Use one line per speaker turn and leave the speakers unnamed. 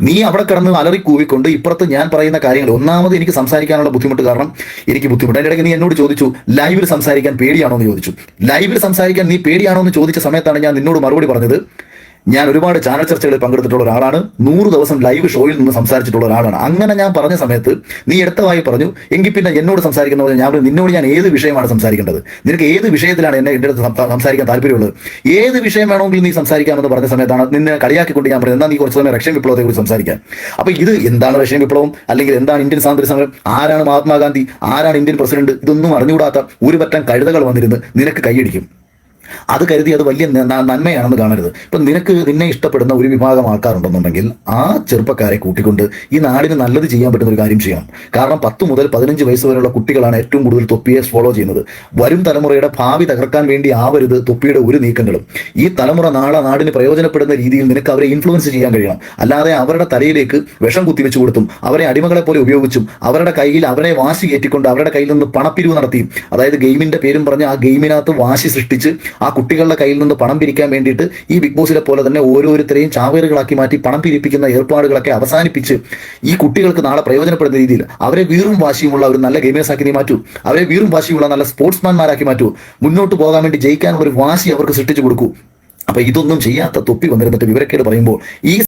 നീ അവിടെ കിടന്ന് അലറി കൂവിക്കൊണ്ട് ഇപ്പുറത്ത് ഞാൻ പറയുന്ന കാര്യങ്ങൾ. ഒന്നാമത് എനിക്ക് സംസാരിക്കാനുള്ള ബുദ്ധിമുട്ട് കാരണം എനിക്ക് ബുദ്ധിമുട്ട്. അതിന്റെ ഇടയ്ക്ക് നീ എന്നോട് ചോദിച്ചു ലൈവിൽ സംസാരിക്കാൻ പേടിയാണോ? എന്ന് ചോദിച്ചു. ലൈവിൽ സംസാരിക്കാൻ നീ പേടിയാണോ? എന്ന് ചോദിച്ച സമയത്താണ് ഞാൻ നിന്നോട് മറുപടി പറഞ്ഞത്. ഞാൻ ഒരുപാട് ചാനൽ ചർച്ചകളിൽ പങ്കെടുത്തിട്ടുള്ള ഒരാളാണ്. നൂറ് ദിവസം ലൈവ് ഷോയിൽ നിന്ന് സംസാരിച്ചിട്ടുള്ള ഒരാളാണ്. അങ്ങനെ ഞാൻ പറഞ്ഞ സമയത്ത് നീ എടുത്തവായി പറഞ്ഞു. എങ്കിൽ പിന്നെ എന്നോട് സംസാരിക്കുന്ന പോലെ ഞാൻ നിന്നോട് ഞാൻ ഏത് വിഷയമാണ് സംസാരിക്കേണ്ടത്? നിനക്ക് ഏത് വിഷയത്തിലാണ് എന്നെ എന്റെ അടുത്ത് സംസാരിക്കാൻ താല്പര്യമുള്ളത്? ഏത് വിഷയം വേണമെങ്കിലും നീ സംസാരിക്കാമെന്ന് പറഞ്ഞ സമയത്താണ് നിന്നെ കളിയാക്കിക്കൊണ്ട് ഞാൻ പറഞ്ഞത് എന്നാൽ നീ കുറച്ച് സമയം റഷ്യൻ വിപ്ലവത്തെ കുറിച്ച് സംസാരിക്കാൻ. അപ്പൊ ഇത് എന്താണ് റഷ്യൻ വിപ്ലവം? അല്ലെങ്കിൽ എന്താണ് ഇന്ത്യൻ സ്വാതന്ത്ര്യ സമരം? ആരാണ് മഹാത്മാഗാന്ധി? ആരാണ് ഇന്ത്യൻ പ്രസിഡന്റ്? ഇതൊന്നും അറിഞ്ഞുകൂടാത്ത ഒരു പറ്റം കഴുതകൾ വന്നിരുന്ന് നിനക്ക് കൈയടിക്കും. അത് കരുതി അത് വലിയ നന്മയാണെന്ന് കാണരുത്. ഇപ്പം നിനക്ക് നിന്നെ ഇഷ്ടപ്പെടുന്ന ഒരു വിഭാഗം ആൾക്കാരുണ്ടെന്നുണ്ടെങ്കിൽ ആ ചെറുപ്പക്കാരെ കൂട്ടിക്കൊണ്ട് ഈ നാടിന് നല്ലത് ചെയ്യാൻ പറ്റുന്ന ഒരു കാര്യം ചെയ്യണം. കാരണം പത്ത് മുതൽ പതിനഞ്ച് വയസ്സ് വരെയുള്ള കുട്ടികളാണ് ഏറ്റവും കൂടുതൽ തൊപ്പിയെ ഫോളോ ചെയ്യുന്നത്. വരും തലമുറയുടെ ഭാവി തകർക്കാൻ വേണ്ടി ആവരുത് തൊപ്പിയുടെ ഒരു നീക്കങ്ങളും. ഈ തലമുറ നാളെ നാടിന് പ്രയോജനപ്പെടുന്ന രീതിയിൽ നിനക്ക് അവരെ ഇൻഫ്ലുവൻസ് ചെയ്യാൻ കഴിയണം. അല്ലാതെ അവരുടെ തലയിലേക്ക് വിഷം കുത്തിവെച്ചു കൊടുത്തും അവരെ അടിമകളെ പോലെ ഉപയോഗിച്ചും അവരുടെ കയ്യിൽ അവരെ വാശി കയറ്റിക്കൊണ്ട് അവരുടെ കയ്യിൽ നിന്ന് പണപ്പിരിവ് നടത്തിയും അതായത് ഗെയിമിന്റെ പേരും പറഞ്ഞ് ആ ഗെയിമിനകത്ത് വാശി സൃഷ്ടിച്ച് ആ കുട്ടികളുടെ കയ്യിൽ നിന്ന് പണം പിരിക്കാൻ വേണ്ടിയിട്ട് ഈ ബിഗ് ബോസിലെ പോലെ തന്നെ ഓരോരുത്തരെയും ചാവേറുകളാക്കി മാറ്റി പണം പിരിപ്പിക്കുന്ന ഏർപ്പാടുകളൊക്കെ അവസാനിപ്പിച്ച് ഈ കുട്ടികൾക്ക് നാളെ പ്രയോജനപ്പെടുന്ന രീതിയിൽ അവരെ വീറും വാശിയുമുള്ള ഒരു നല്ല ഗെയിമേഴ്സ് ആക്കി നീ മാറ്റൂ. അവരെ വീറും വാശിയുള്ള നല്ല സ്പോർട്സ്മാൻമാരാക്കി മാറ്റൂ. മുന്നോട്ട് പോകാൻ വേണ്ടി ജയിക്കാനുള്ള ഒരു വാശി അവർക്ക് സൃഷ്ടിച്ചു കൊടുക്കൂ. അപ്പൊ ഇതൊന്നും ചെയ്യാത്ത തൊപ്പി വന്നിരുന്നിട്ട് വിവരക്കേട് പറയുമ്പോൾ ഈ